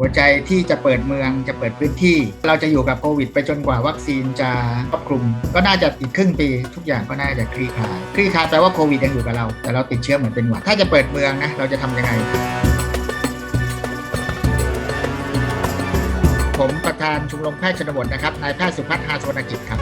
หัวใจที่จะเปิดเมืองจะเปิดพื้นที่ เราจะอยู่กับโควิด ไปจนกว่าวัคซีนจะครอบคลุม ก็น่าจะอีกครึ่งปี ทุกอย่างก็น่าจะคลี่คลายคลี่คลายแปลว่าโควิดยังอยู่กับเรา แต่เราติดเชื้อเหมือนเป็นหวัดถ้าจะเปิดเมืองนะเราจะทำยังไง ผมประธานชมรมแพทย์ชนบทนะครับนายแพทย์สุพัฒน์ฮาสวนกิจครับ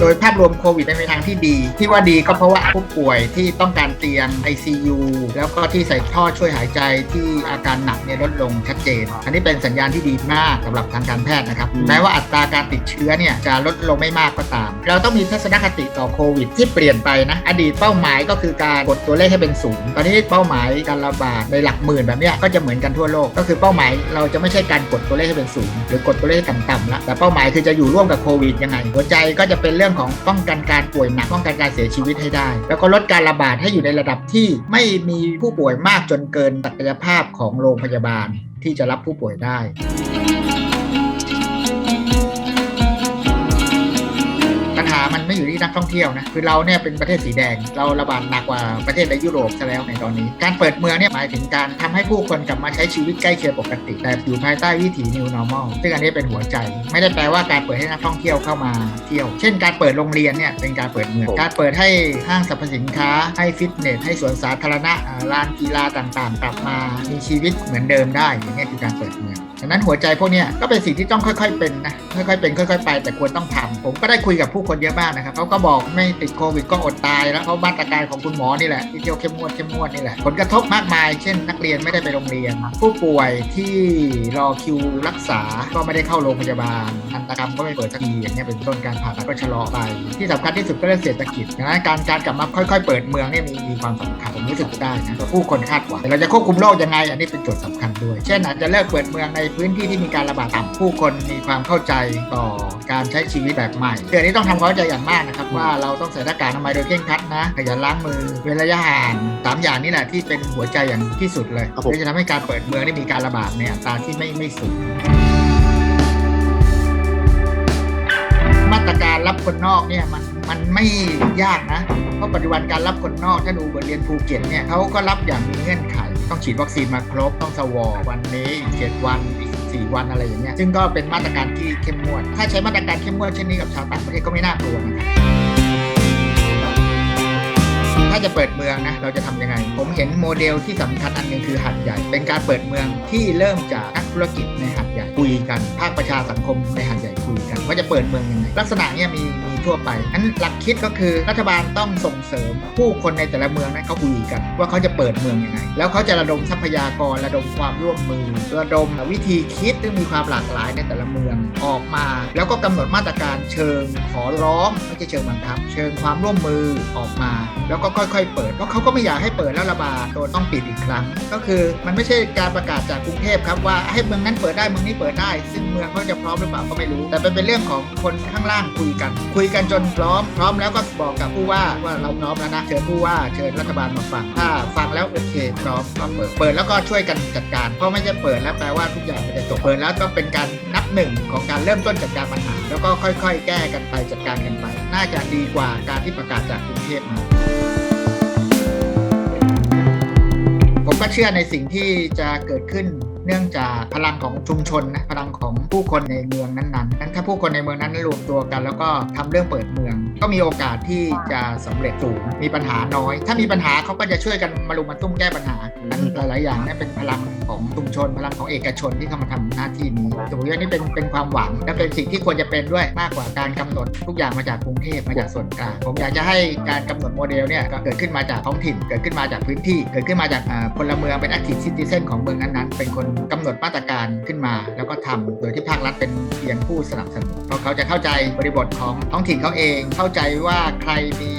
โดยภาพรวมโควิดในทางที่ดี ที่ว่าดีก็เพราะว่าผู้ป่วยที่ต้องการเตียง ICU แล้วก็ที่ใส่ท่อช่วยหายใจที่อาการหนักเนี่ยลดลงชัดเจน อันนี้เป็นสัญญาณที่ดีมากสำหรับทางการแพทย์นะครับแม้ว่าอัตราการติดเชื้อเนี่ยจะลดลงไม่มากก็ตาม เราต้องมีทัศนคติต่อโควิด ที่เปลี่ยนไปนะอดีตเป้าหมายก็คือการกดตัวเลขให้เป็นศูนย์ตอนนี้เป้าหมายการระบาดในหลักหมื่นแบบเนี้ยก็จะเหมือนกันทั่วโลกก็คือเป้าหมายเราจะไม่ใช่การกดตัวเลขให้เป็นศูนย์หรือกดตัวเลขให้ต่ำๆละแต่เป้าหมายคือจะอยู่ร่วมกับโควิดยังไงหัวใจก็จะเป็นเรื่องื่องของป้องกันการป่วยหนักป้องกันการเสียชีวิตให้ได้ แล้วก็ลดการระบาดให้อยู่ในระดับที่ไม่มีผู้ป่วยมากจนเกินศักยภาพของโรงพยาบาลที่จะรับผู้ป่วยได้ ไม่อยู่ที่นักท่องเที่ยวนะคือเราเนี่ยเป็นประเทศสีแดง เราระบาดหนักกว่าประเทศในยุโรปซะแล้วในตอนนี้ การเปิดเมืองเนี่ยหมายถึงการทำให้ผู้คนกลับมาใช้ชีวิตใกล้เคียงปกติ แต่อยู่ภายใต้วิถี new normal ซึ่งอันนี้เป็นหัวใจ ไม่ได้แปลว่าการเปิดให้นักท่องเที่ยวเข้ามาเที่ยว เช่น การเปิดโรงเรียนเนี่ยเป็นการเปิดเมืองการเปิดให้ห้างสรรพสินค้าให้ฟิตเนสให้สวนสาธารณะอ่าลานกีฬาต่างๆ กลับมามีชีวิตเหมือนเดิมได้อย่างนี้ยคือการเปิดเมืองฉะนั้นหัวใจพวกเนี้ยก็เป็นสิ่งที่ต้องค่อยๆเป็นนะค่อยๆเป็นค่อย ๆ ไป แต่ควรต้องทำผมก็ได้คุยกับผู้คนเยอะมากนะครับเขาก็บอกไม่ติดโควิดก็อดตายแล้วเพราะมาตรการของคุณหมอนี่แหละที่เที่ยวเข้มงวดเข้มงวดนี่แหละผลกระทบมากมาย เช่น นักเรียนไม่ได้ไปโรงเรียน ผู้ป่วยที่รอคิวรักษาก็ไม่ได้เข้าโรงพยาบาลทันตกรรมก็ไม่เปิดสักทีอย่างเงี้ยเป็นต้นการผ่าตัดก็ชะลอไป ที่สำคัญที่สุดก็เรื่องเศรษฐกิจดังนั้นการการกลับมาค่อย ๆ เปิดเมืองเนี่ยมีมีความสำคัญผมรู้สึกได้นะผู้คนคาดหวังแต่เราจะควบคุมโรคยังไง อันนี้เป็นโจทย์สำคัญด้วย เช่นอาจจะเลิกเปิดเมืองในพื้นที่ที่มีการระบาดต่ำผู้คนมีความเข้าใจต่อการใช้ชีวิตแบบใหม่เรื่องนี้ต้องทำความเข้าใจอย่างมากนะครับว่าเราต้องใส่หน้ากากอนามัยโดยเคร่งครัดนะขยันล้างมือเว้นระยะห่างสามอย่างนี้แหละที่เป็นหัวใจอย่างที่สุดเลยครับผมที่จะทำให้การเปิดเมืองได้มีการระบาดในอัตราที่ไม่ไม่สูงมาตรการรับคนนอกเนี่ยมันมันไม่ยากนะ เพราะปัจจุบันการรับคนนอกถ้าดูบทเรียนภูเก็ตเนี่ยเขาก็รับอย่างมีเงื่อนไข ต้องฉีดวัคซีนมาครบต้องสวอวันนี้อีกเจ็ดวันอี 14 วันอะไรอย่างเงี้ยซึ่งก็เป็นมาตรการที่เข้มงวด ถ้าใช้มาตรการเข้มงวดเช่นนี้กับชาวต่างประเทศก็ไม่น่ากลัวนะครับถ้าจะเปิดเมืองนะเราจะทำยังไง ผมเห็นโมเดลที่สำคัญอันหนึงคือหัดใหญ่ เป็นการเปิดเมืองที่เริ่มจากนักธุรกิจในหัดใหญ่คุยกัน ภาคประชาสังคมในหัดใหญ่คุยกัน ว่าจะเปิดเมืองยังไงลักษณะเนี้ยมี ทั่วไปอันหลักคิดก็คือรัฐบาลต้องส่งเสริมผู้คนในแต่ละเมืองนั้นเขาคุยกัน ว่าเขาจะเปิดเมืองยังไง แล้วเขาจะระดมทรัพยากรระดมความร่วมมือ ระดมวิธีคิดซึ่งมีความหลากหลายในแต่ละเมืองออกมา แล้วก็กำหนดมาตรการเชิงขอร้องไม่ใช่เชิงบังคับ เชิงความร่วมมือออกมา แล้วก็ค่อยๆ เปิดเพราะเขาก็ไม่อยากให้เปิดแล้วระบาดโดนต้องปิดอีกครั้ง ก็คือมันไม่ใช่การประกาศจากกรุงเทพครับว่าให้เมืองนั้นเปิดได้เมืองนี้เปิดได้ ซึ่งเมืองเขาจะพร้อมหรือเปล่าก็ไม่รู้ แต่เป็นเรื่องของคนข้างล่างคุยกันคุยกันจนพร้อม พร้อมแล้วก็บอกกับผู้ว่าว่าเราพร้อมแล้วนะเชิญผู้ว่าเชิญรัฐบาลมาฟังถ้าฟังแล้วโอเคพร้อมก็เปิดเปิดแล้วก็ช่วยกันจัดการเพราะไม่ใช่เปิดแล้วแปลว่าทุกอย่างมันจะจบเปิดแล้วก็เป็นการนับหนึ่งของการเริ่มต้นจัดการปัญหาแล้วก็ค่อย ๆ แก้กันไปจัดการกันไป น่าจะดีกว่าการที่ประกาศจากกรุงเทพมาผมก็เชื่อในสิ่งที่จะเกิดขึ้น เนื่องจากพลังของชุมชนนะพลังของผู้คนในเมืองนั้นๆนั้นถ้าผู้คนในเมืองนั้นรวมตัวกัน แล้วก็ทำเรื่องเปิดเมือง ก็มีโอกาสที่จะสำเร็จสูงมีปัญหาน้อย ถ้ามีปัญหาเขาก็จะช่วยกันมารุมมาตุ้มแก้ปัญหานั้นหลายๆอย่างนี่เป็นพลังของชุมชน พลังของเอกชนที่เข้ามาทำหน้าที่นี้ผมว่านี่เป็นเป็นความหวังและเป็นสิ่งที่ควรจะเป็นด้วยมากกว่าการกำหนดทุกอย่างมาจากกรุงเทพมาจากส่วนกลางผมอยากจะให้การกำหนดโมเดลเนี่ยก็เกิดขึ้นมาจากท้องถิ่น เกิดขึ้นมาจากพื้นที่ เกิดขึ้นมาจากพลเมืองเป็น active citizen ของเมืองนั้นๆเป็นคนกำหนดมาตรการขึ้นมา แล้วก็ทำโดยที่ภาครัฐเป็นเพียงผู้สนับสนุนเพราะเขาจะเข้าใจบริบทของท้องถิ่นเขาเอง เข้าใจว่าใครมี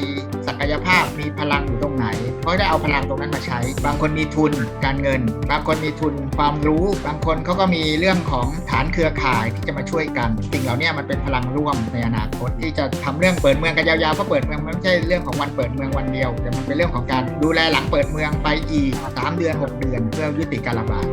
ศักยภาพมีพลังอยู่ตรงไหนเขาจะเอาพลังตรงนั้นมาใช้ บางคนมีทุนการเงิน บางคนมีทุนความรู้ บางคนเขาก็มีเรื่องของฐานเครือข่ายที่จะมาช่วยกัน สิ่งเหล่านี้มันเป็นพลังร่วมในอนาคตที่จะทำเรื่องเปิดเมืองกันยาวๆเพราะเปิดเมืองมันไม่ใช่เรื่องของวันเปิดเมืองวันเดียวแต่มันเป็นเรื่องของการดูแลหลังเปิดเมืองไปอีก 3 เดือน 6 เดือน เพื่อยุติการระบาด